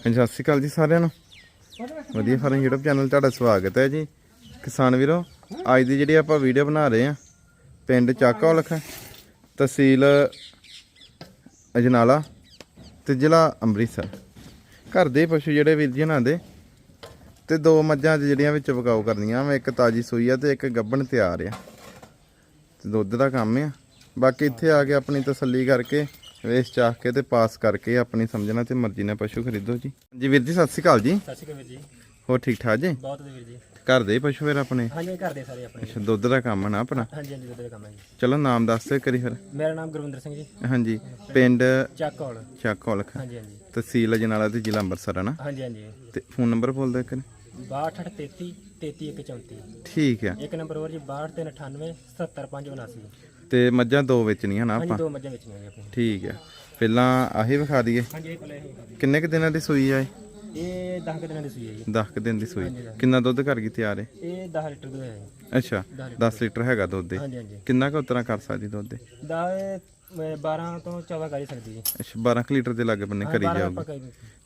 ਹਾਂਜੀ, ਸਤਿ ਸ਼੍ਰੀ ਅਕਾਲ ਜੀ ਸਾਰਿਆਂ ਨੂੰ। ਵਧੀਆ ਫਾਰਮ YouTube ਚੈਨਲ ਤੁਹਾਡਾ ਸਵਾਗਤ ਹੈ ਜੀ। ਕਿਸਾਨ ਵੀਰੋ, ਅੱਜ ਦੀ ਜਿਹੜੀ ਆਪਾਂ ਵੀਡੀਓ ਬਣਾ ਰਹੇ ਆ ਪਿੰਡ ਚੱਕੌਲਖ ਤਹਿਸੀਲ ਅਜਨਾਲਾ ਤੇ ਜ਼ਿਲ੍ਹਾ ਅੰਮ੍ਰਿਤਸਰ। ਘਰ ਦੇ ਪਸ਼ੂ ਜਿਹੜੇ ਵੀਰ ਜੀ ਉਹਨਾਂ ਦੇ, ਤੇ ਦੋ ਮੱਝਾਂ ਅੱਜ ਜਿਹੜੀਆਂ ਵਿੱਚ ਬਕਾਉ ਕਰਨੀਆਂ ਵਾ, ਇੱਕ ਤਾਜੀ ਸੂਈ ਆ ਤੇ ਇੱਕ ਗੱਭਣ ਤਿਆਰ ਆ। ਤੇ ਦੁੱਧ ਦਾ ਕੰਮ ਆ। ਬਾਕੀ ਇੱਥੇ ਆ ਕੇ ਆਪਣੀ ਤਸੱਲੀ ਕਰਕੇ ਵੇਸ ਚਾਹ ਕੇ ਤੇ ਪਾਸ ਕਰਕੇ ਆਪਣੀ ਸਮਝਣਾ ਤੇ ਮਰਜ਼ੀ ਨਾਲ ਪਸ਼ੂ ਖਰੀਦੋ ਜੀ। ਜੀ ਵੀਰ ਜੀ ਸਤਿ ਸ਼੍ਰੀ ਅਕਾਲ ਜੀ। ਸਤਿ ਸ਼੍ਰੀ ਅਕਾਲ ਵੀਰ ਜੀ। ਹੋਰ ਠੀਕ ਠਾਕ ਜੀ? ਬਹੁਤ ਵੀਰ ਜੀ। ਘਰ ਦੇ ਹੀ ਪਸ਼ੂ ਫਿਰ ਆਪਣੇ? ਹਾਂਜੀ ਘਰ ਦੇ ਸਾਰੇ ਆਪਣੇ। ਅੱਛਾ ਦੁੱਧ ਦਾ ਕੰਮ ਨਾ ਆਪਣਾ? ਹਾਂਜੀ ਹਾਂਜੀ ਦੁੱਧ ਦਾ ਕੰਮ ਹੈ ਜੀ। ਚਲੋ ਨਾਮ ਦੱਸ ਦਿਓ ਕਰੀ ਫਿਰ। ਮੇਰਾ ਨਾਮ ਗੁਰਵਿੰਦਰ ਸਿੰਘ ਜੀ। ਹਾਂਜੀ ਪਿੰਡ ਚੱਕੌਲ ਚੱਕੌਲਖ ਹਾਂਜੀ ਹਾਂਜੀ। ਤਹਿਸੀਲ ਅਜਨਾਲਾ ਤੇ ਜ਼ਿਲ੍ਹਾ ਅੰਮ੍ਰਿਤਸਰ ਹੈ ਨਾ? ਹਾਂਜੀ ਹਾਂਜੀ। ਤੇ ਫੋਨ ਨੰਬਰ ਬੋਲ ਦਿਓ ਕਰੀ 6233 33134 ਠੀਕ ਆ। ਇੱਕ ਨੰਬਰ ਹੋਰ ਜੀ 6298 77579 ਤੇ ਮੱਝਾਂ ਦੋ ਵੇਚਣੀਆਂ ਨਾ ਹਾਂਜੀ ਆਪਾਂ? ਦੋ ਮੱਝਾਂ ਵੇਚਣੀਆਂ ਜੀ ਆਪਣੀ ਠੀਕ ਆ ਪਹਿਲਾਂ ਆਹੀ ਵਿਖਾ ਦਈਏ। ਹਾਂਜੀ ਇਹ ਕੋਲੇ ਇਹ ਕਿੰਨੇ ਕੁ ਦਿਨਾਂ ਦੀ ਸੂਈ ਆ ਇਹ? ਇਹ 10 ਦਿਨਾਂ ਦੀ ਸੂਈ ਹੈ ਜੀ। 10 ਕੁ ਦਿਨ ਦੀ ਸੂਈ। ਕਿੰਨਾ ਦੁੱਧ ਕਰ ਗਈ ਤਿਆਰ ਹੈ? ਇਹ 10 ਲੀਟਰ ਦੁੱਧ ਹੈ ਜੀ। ਅੱਛਾ 10 10 ਲੀਟਰ ਹੈਗਾ ਦੁੱਧ ਦੇ। ਹਾਂਜੀ ਹਾਂਜੀ। ਕਿੰਨਾ ਕੁ ਉਤਰਾ ਕਰ ਸਕਦੀ ਦੁੱਧ ਦੇ? ਦਾ 12 ਤੋਂ 14 ਕਰ ਹੀ ਸਕਦੀ ਜੀ। ਅੱਛਾ 12 ਕੁ ਲੀਟਰ ਦੇ ਲਾਗੇ ਬੰਨੇ ਕਰੀ 12 ਜਾਊਗੀ। ਆਪਾਂ ਕਰੀ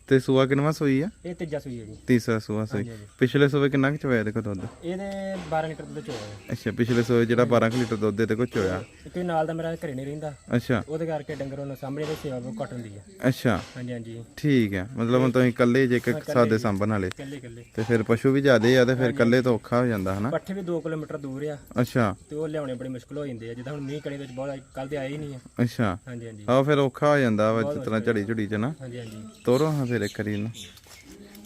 ਤੇ ਸੂਆ ਕਿੰਨਵਾ ਸੂਈ ਆ? ਇਹ ਤੀਜਾ ਸੂਈ ਹੈ ਜੀ। ਤੀਸਰਾ ਸੂਆ ਸੂਈ। ਹਾਂਜੀ, ਹਾਂਜੀ। ਪਿਛਲੇ ਸੂਏ ਕਿੰਨਾ ਕੁ ਚੋਇਆ ਦੇਖੋ ਦੁੱਧ? ਇਹਦੇ 12 ਲੀਟਰ ਦੁੱਧ ਚੋਇਆ ਅੱਛਾ ਪਿਛਲੇ ਸੂਏ ਜਿਹੜਾ 12 ਕੁ ਲੀਟਰ ਦੁੱਧ ਦੇ ਤੇ ਕੋ ਚੋਇਆ ਕੋਈ ਨਾਲ ਦਾ ਮੇਰਾ ਘਰੇ ਨਹੀਂ ਰਹਿੰਦਾ। ਅੱਛਾ। ਉਹਦੇ ਕਰਕੇ ਡੰਗਰ ਉਹਨਾਂ ਸਾਹਮਣੇ ਦੇ ਸੇਵਾ ਬਹੁਤ ਘੱਟ ਹੁੰਦੀ ਹੈ। ਅੱਛਾ। ਹਾਂਜੀ ਹਾਂਜੀ। ਠੀਕ ਹੈ। ਮਤਲਬ ਹੁਣ ਤੁਸੀਂ ਇਕੱਲੇ ਜੇ ਇੱਕ ਸਾਦੇ ਸੰਭਣ ਵਾਲੇ। ਕੱਲੇ ਕੱਲੇ ਤੇ ਫਿਰ ਪਸ਼ੂ ਵੀ ਜ਼ਿਆਦੇ ਆ ਤੇ ਫਿਰ ਇਕੱਲੇ ਤਾਂ ਔਖਾ ਹੋ ਜਾਂਦਾ ਹਨਾ? ਪੱਠੇ ਵੀ 2 ਕਿਲੋਮੀਟਰ ਦੂਰ ਆ। ਅੱਛਾ। ਤੇ ਉਹ ਲਿਆਉਣੇ ਬੜੀ ਮੁਸ਼ਕਲ ਹੋ ਜਾਂਦੇ ਆ। ਜਿੱਦਾਂ ਹੁਣ ਮੀਂਹ ਕਣੀ ਵਿੱਚ ਬਹੁਤ ਕੱਲ ਦੇ ਆਏ ਹੀ ਨਹੀਂ ਆ। ਅੱਛਾ। ਹਾਂਜੀ ਹਾਂਜੀ। ਆਹ ਫਿਰ ਔਖਾ ਹੋ ਜਾਂਦਾ ਵਾ ਜਿਸ ਤਰ੍ਹਾਂ ਝੜੀ ਝੁੜੀ ਚ ਨਾ। ਹਾਂਜੀ ਹਾਂਜੀ। ਤੋਰੋ ਹਾਂ ਫਿਰ। ਇੱਕ ਵਾਰੀ ਇਹਨੂੰ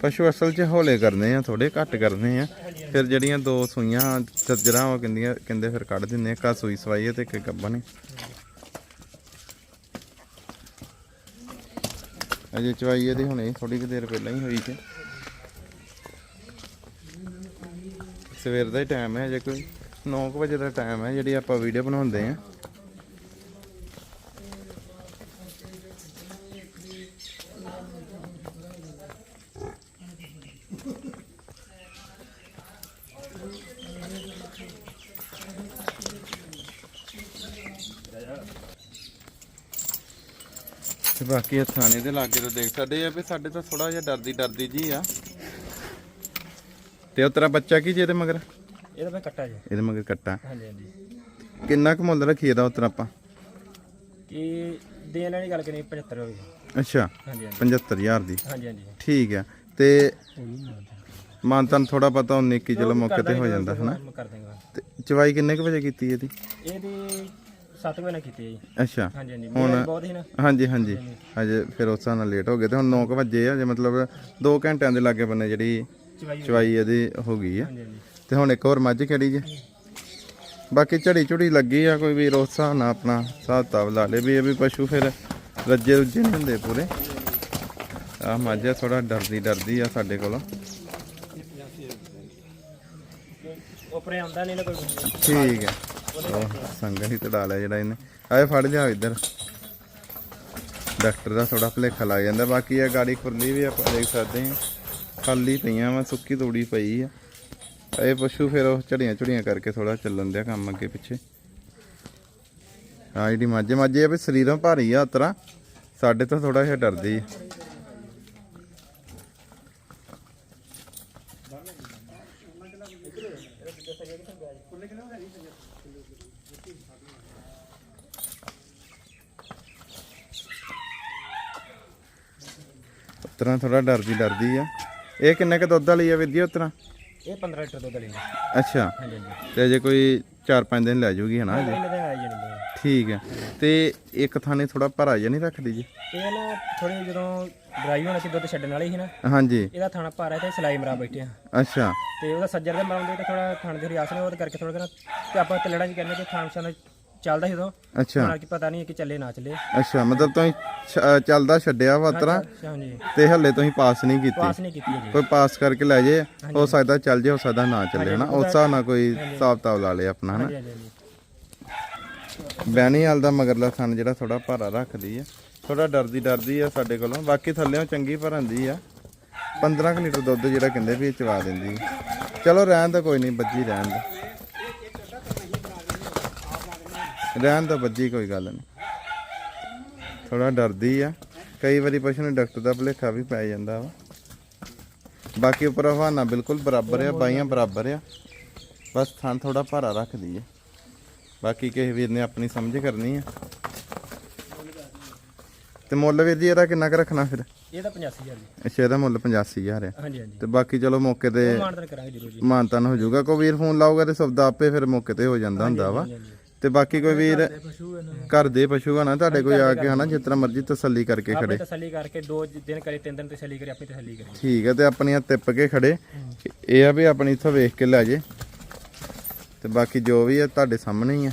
ਪਸ਼ੂ ਅਸਲ 'ਚ ਹੌਲੇ ਕਰਨੇ ਆ ਥੋੜੇ ਘੱਟ ਕਰਨੇ ਆ। ਫਿਰ ਜਿਹੜੀਆਂ ਦੋ ਸੂਈਆਂ ਸੱਜਰਾਂ ਉਹ ਕਹਿੰਦੀਆਂ ਕਹਿੰਦੇ ਫਿਰ ਕੱਢ ਦਿੰਦੇ ਆ ਕਾ ਸੂਈ ਸਵਾਈ ਹੈ ਤੇ ਇੱਕ ਗੱਬਾ ਅਜੇ ਚਵਾਈ ਇਹਦੀ ਹੁਣੇ ਥੋੜੀ ਕੁ ਦੇਰ ਪਹਿਲਾਂ ਹੀ ਹੋਈ ਤੇ ਸਵੇਰ ਦਾ ਹੀ ਟਾਈਮ ਹੈ ਅਜੇ ਕੋਈ। 9 ਵਜੇ ਦਾ ਟਾਈਮ ਹੈ ਜਿਹੜੀ ਆਪਾਂ ਵੀਡੀਓ ਬਣਾਉਂਦੇ ਆ। ਬਾਕੀ ਥਾਣੇ ਦੇ ਲਾਗੇ ਤੋਂ ਦੇਖ ਸਕਦੇ ਆ ਵੀ ਸਾਡੇ ਤਾਂ ਥੋੜਾ ਜਿਹਾ ਡਰਦੀ ਡਰਦੀ ਜੀ ਆ। ਤੇ ਉਹ ਤੇਰਾ ਬੱਚਾ ਕੀ ਜੀ ਇਹਦੇ ਮਗਰ? ਇਹਦਾ ਮੈਂ ਕੱਟਾ ਜੀ। ਇਹਦੇ ਮਗਰ ਕੱਟਾ। ਹਾਂਜੀ ਹਾਂਜੀ। ਕਿੰਨਾ ਕੁ ਮੁੱਲ ਰੱਖੀ ਇਹਦਾ ਉਤਰ ਆਪਾਂ? ਕਿ ਦੇਣ ਵਾਲੀ ਗੱਲ ਕਰੀ 75 ਹੋਈ ਅੱਛਾ ਹਾਂਜੀ ਹਾਂਜੀ। 75000 ਦੀ। ਹਾਂਜੀ ਹਾਂਜੀ। ਠੀਕ ਆ। ਤੇ ਮਾਨਤਨ ਥੋੜਾ ਪਤਾ ਉਹ ਨਿੱਕੀ ਚਲੋ ਮੌਕੇ ਤੇ ਹੋ ਜਾਂਦਾ ਹਨਾ? ਮੈਂ ਕਰ ਦਾਂਗਾ ਤੇ ਚਵਾਈ ਕਿੰਨੇ ਕੁ ਵਜੇ ਕੀਤੀ ਇਹਦੀ? ਇਹਦੀ 7 ਵਜੇ ਨਾਲ ਕੀਤੀ ਹੈ ਜੀ। ਅੱਛਾ। ਹਾਂਜੀ ਹਾਂਜੀ। ਮੇਰਾ ਬਹੁਤ ਹੀ ਨਾ। ਹਾਂਜੀ ਹਾਂਜੀ। ਹਜੇ ਫਿਰ ਉਸ ਹਿਸਾਬ ਨਾਲ ਲੇਟ ਹੋ ਗਏ ਤੇ ਹੁਣ 9 ਵਜੇ ਆ ਜੇ ਮਤਲਬ 2 ਘੰਟਿਆਂ ਦੇ ਲਾਗੇ ਬੰਨੇ ਜਿਹੜੀ ਚਵਾਈ ਚਵਾਈ ਇਹਦੀ ਹੋ ਗਈ ਆ। ਹਾਂਜੀ ਹਾਂਜੀ। ਤੇ ਹੁਣ ਇੱਕ ਹੋਰ ਮੱਝ ਕਿਹੜੀ ਜੇ। ਬਾਕੀ ਝੜੀ ਝੁੜੀ ਲੱਗੀ ਆ ਕੋਈ ਵੀ ਉਸ ਹਿਸਾਬ ਨਾਲ ਆਪਣਾ ਹਿਸਾਬ ਕਿਤਾਬ ਲਾ ਲੇ ਵੀ ਇਹ ਵੀ ਪਸ਼ੂ ਫਿਰ ਰੱਜੇ ਰੁੱਜੇ ਨਹੀਂ ਹੁੰਦੇ ਪੂਰੇ। ਆ ਮੱਝ ਆ ਥੋੜਾ ਡਰਦੀ ਡਰਦੀ ਆ ਸਾਡੇ ਕੋਲੋਂ। ਉਪਰੇ ਆਉਂਦਾ ਨਹੀਂ ਨਾ ਕੋਈ। ਠੀਕ ਹੈ। ਸੰਗਲ ਹੀ ਤੜਾ ਲਿਆ ਜਿਹੜਾ ਇਹਨੇ। ਆਏ ਫੜ ਜਾ ਇੱਧਰ। ਡਾਕਟਰ ਦਾ ਥੋੜਾ ਭਲੇਖਾ ਲੱਗ ਜਾਂਦਾ। ਬਾਕੀ ਇਹ ਗਾੜੀ ਖੁਰਲੀ ਵੀ ਆਪਾਂ ਦੇਖ ਸਕਦੇ ਹਾਂ। ਖਾਲੀ ਪਈਆਂ ਵਾ, ਸੁੱਕੀ ਤੋੜੀ ਪਈ ਆ। ਇਹ ਪਸ਼ੂ ਫਿਰ ਉਹ ਝੜੀਆਂ ਝੁੜੀਆਂ ਕਰਕੇ ਥੋੜਾ ਚੱਲਣ ਦਿਆ ਕੰਮ ਅੱਗੇ ਪਿੱਛੇ। ਆ ਜਿਹੜੀ ਮਾਝੇ ਮਾਝੇ ਆ ਵੀ ਸਰੀਰੋਂ ਭਾਰੀ ਆ ਉਤਰਾ। ਸਾਡੇ ਤੋਂ ਥੋੜਾ ਜਿਹਾ ਡਰਦੀ ਆ। ਉਤਰਾ ਥੋੜਾ ਡਰਦੀ ਡਰਦੀ ਆ। ਇਹ ਕਿੰਨੇ ਕ ਦੁੱਧ ਵਾਲੀ ਆ ਵਿਧੀ ਉਤਰਾ ਇਹ 15 ਲੀਟਰ ਦੁੱਧ ਲੈਂਦਾ ਅੱਛਾ। ਹਾਂਜੀ ਹਾਂਜੀ। ਤੇ ਜੇ ਕੋਈ 4-5 ਦਿਨ ਲੈ ਜਾਊਗੀ ਹਨਾ ਜੀ ਇਹਨੇ ਤਾਂ ਆਈ ਜਾਂਦੇ ਆ। ਠੀਕ ਹੈ ਤੇ ਇੱਕ ਥਾਣੇ ਥੋੜਾ ਭਰਾ ਜਿਹਾ ਨਹੀਂ ਰੱਖਦੀ ਜੀ? ਇਹ ਨਾ ਥੋੜੀ ਜਦੋਂ ਡਰਾਈ ਹੋਣਾ ਸੀ ਦੁੱਧ ਛੱਡਣ ਵਾਲੀ ਸੀ ਨਾ ਹਾਂਜੀ। ਇਹਦਾ ਥਾਣਾ ਭਾਰਾ ਹੈ ਤੇ ਸਲਾਈ ਮਰਾ ਬੈਠੇ ਆ। ਅੱਛਾ। ਤੇ ਉਹਦਾ ਸੱਜਰ ਦੇ ਮਰਾਉਂਦੇ ਤੇ ਥੋੜਾ ਥਾਣ ਦੀ ਰਿਆਸ ਨੇ ਉਹਦੇ ਕਰਕੇ ਥੋੜਾ ਤੇ ਆਪਾਂ ਤੇ ਲੜਾ ਜੀ ਕਹਿੰਦੇ ਕਿ ਥਾਣ ਸ਼ਾਨ ਚੱਲਦਾ ਸੀ ਉਦੋਂ। ਅੱਛਾ। ਹੁਣ ਕੀ ਪਤਾ ਨਹੀਂ ਕਿ ਚੱਲੇ ਨਾ ਚੱਲੇ। ਅੱਛਾ ਮਤਲਬ ਤੁਸੀਂ ਛ- ਚੱਲਦਾ ਛੱਡਿਆ ਵਾ ਤਰਾ ਹਾਂਜੀ। ਤੇ ਹੱਲੇ ਤੁਸੀਂ ਪਾਸ ਨਹੀਂ ਕੀਤੀ? ਨਹੀਂ ਕੋਈ ਪਾਸ ਕਰਕੇ ਲੈ ਜੇ ਹੋ ਸਕਦਾ ਚੱਲ ਜੇ ਹੋ ਸਕਦਾ ਨਾ ਚੱਲੇ ਹਨਾ? ਉਸ ਹਿਸਾਬ ਨਾਲ ਕੋਈ ਹਿਸਾਬ ਤਾਬ ਲਾ ਲੇ ਆਪਣਾ ਹਨਾ? ਹਾਂਜੀ ਹਾਂਜੀ। ਦਾ ਮਗਰਲਾ ਥਣ ਜਿਹੜਾ ਥੋੜਾ ਭਾਰਾ ਰੱਖਦੀ ਆ। ਥੋੜਾ ਡਰਦੀ ਡਰਦੀ ਆ ਸਾਡੇ ਕੋਲੋਂ। ਬਾਕੀ ਥੱਲੇੋਂ ਚੰਗੀ ਭਰੰਦੀ ਆ। 15 ਕੁ ਲੀਟਰ ਦੁੱਧ ਜਿਹੜਾ ਕਹਿੰਦੇ ਵੀ ਇਹ ਚਵਾ ਦਿੰਦੀ ਆ। ਚਲੋ ਰਹਿਣ ਦਾ ਕੋਈ ਨਹੀਂ ਬੱਜੀ ਰਹਿਣ ਦਾ ਰਹਿਣ ਦਾ ਬੱਜੀ ਕੋਈ ਗੱਲ ਨਹੀਂ। ਥੋੜਾ ਡਰਦੀ ਆ। ਕਈ ਵਾਰੀ ਪਸ਼ੂ ਨੂੰ ਡਾਕਟਰ ਦਾ ਭੁਲੇਖਾ ਵੀ ਪੈ ਜਾਂਦਾ ਵਾ। ਬਾਕੀ ਉੱਪਰ ਹਵਾਨਾ ਬਿਲਕੁਲ ਬਰਾਬਰ ਆ ਬਾਈਆਂ ਬਰਾਬਰ ਆ। ਬਸ ਥਣ ਥੋੜਾ ਭਾਰਾ ਰੱਖਦੀ ਆ ਬਾਕੀ ਕਿਸੇ ਵੀਰ ਨੇ ਆਪਣੀ ਸਮਝ ਕਰਨੀ ਆ। ਤੇ ਮੁੱਲ ਵੀਰ ਜੀ ਇਹਦਾ ਕਿੰਨਾ ਕੁ ਰੱਖਣਾ ਫਿਰ? ਇਹਦਾ 85000 ਜੀ। ਅੱਛਾ ਇਹਦਾ ਮੁੱਲ 85000 ਆ। ਹਾਂਜੀ ਹਾਂਜੀ। ਤੇ ਬਾਕੀ ਚਲੋ ਮੌਕੇ ਤੇ ਮਾਨਤਨ ਕਰਾਂਗੇ ਜ਼ਰੂਰ ਜੀ। ਮਾਨਤਨ ਹੋ ਜਾਊਗਾ। ਕੋਈ ਵੀਰ ਫੋਨ ਲਾਊਗਾ ਤੇ ਸੌਦਾ ਆਪੇ ਫਿਰ ਮੌਕੇ ਤੇ ਹੋ ਜਾਂਦਾ ਹੁੰਦਾ ਵਾ। ਤੇ ਬਾਕੀ ਕੋਈ ਵੀਰ ਘਰ ਦੇ ਪਸ਼ੂ ਆ ਨਾ ਤੁਹਾਡੇ ਕੋਈ ਆ ਕੇ ਹਨਾ ਜਿਸ ਤਰ੍ਹਾਂ ਮਰਜ਼ੀ ਤਸੱਲੀ ਕਰਕੇ ਆਪਣੀ ਖੜੇ। ਤਸੱਲੀ ਕਰਕੇ ਦੋ ਦਿਨ ਕਰੇ ਤਿੰਨ ਦਿਨ ਤਸੱਲੀ ਕਰੇ ਆਪਣੀ ਤਸੱਲੀ ਕਰੇ। ਠੀਕ ਹੈ ਤੇ ਆਪਣੀਆਂ ਤਿੱਪ ਕੇ ਖੜੇ। ਇਹ ਆ ਵੀ ਆਪਣੀ ਇੱਥੋਂ ਵੇਖ ਕੇ ਲੈ ਜੇ। ਤੇ ਬਾਕੀ ਜੋ ਵੀ ਹੈ ਤੁਹਾਡੇ ਸਾਹਮਣੇ ਹੀ ਆ।